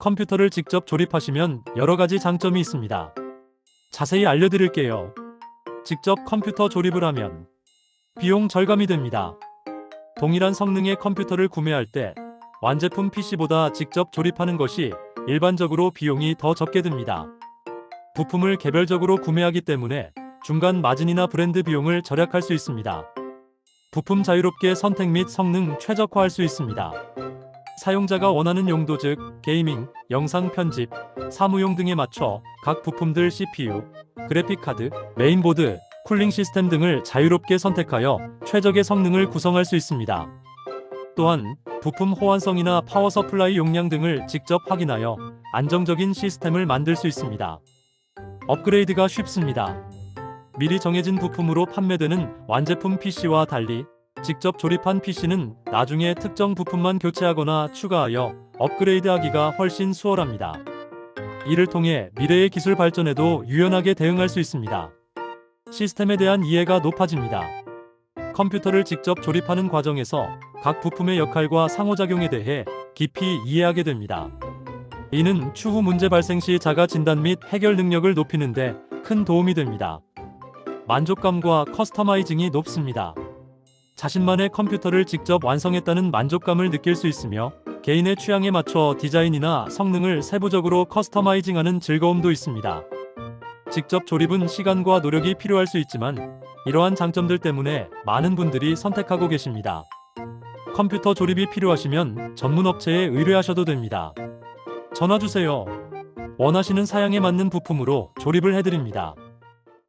컴퓨터를 직접 조립하시면 여러 가지 장점이 있습니다. 자세히 알려드릴게요. 직접 컴퓨터 조립을 하면 비용 절감이 됩니다. 동일한 성능의 컴퓨터를 구매할 때 완제품 PC보다 직접 조립하는 것이 일반적으로 비용이 더 적게 듭니다. 부품을 개별적으로 구매하기 때문에 중간 마진이나 브랜드 비용을 절약할 수 있습니다. 부품 자유롭게 선택 및 성능 최적화할 수 있습니다. 사용자가 원하는 용도 즉 게이밍, 영상 편집, 사무용 등에 맞춰 각 부품들 CPU, 그래픽 카드, 메인보드, 쿨링 시스템 등을 자유롭게 선택하여 최적의 성능을 구성할 수 있습니다. 또한 부품 호환성이나 파워 서플라이 용량 등을 직접 확인하여 안정적인 시스템을 만들 수 있습니다. 업그레이드가 쉽습니다. 미리 정해진 부품으로 판매되는 완제품 PC와 달리 직접 조립한 PC는 나중에 특정 부품만 교체하거나 추가하여 업그레이드하기가 훨씬 수월합니다. 이를 통해 미래의 기술 발전에도 유연하게 대응할 수 있습니다. 시스템에 대한 이해가 높아집니다. 컴퓨터를 직접 조립하는 과정에서 각 부품의 역할과 상호작용에 대해 깊이 이해하게 됩니다. 이는 추후 문제 발생 시 자가 진단 및 해결 능력을 높이는데 큰 도움이 됩니다. 만족감과 커스터마이징이 높습니다. 자신만의 컴퓨터를 직접 완성했다는 만족감을 느낄 수 있으며 개인의 취향에 맞춰 디자인이나 성능을 세부적으로 커스터마이징하는 즐거움도 있습니다. 직접 조립은 시간과 노력이 필요할 수 있지만 이러한 장점들 때문에 많은 분들이 선택하고 계십니다. 컴퓨터 조립이 필요하시면 전문 업체에 의뢰하셔도 됩니다. 전화 주세요. 원하시는 사양에 맞는 부품으로 조립을 해드립니다.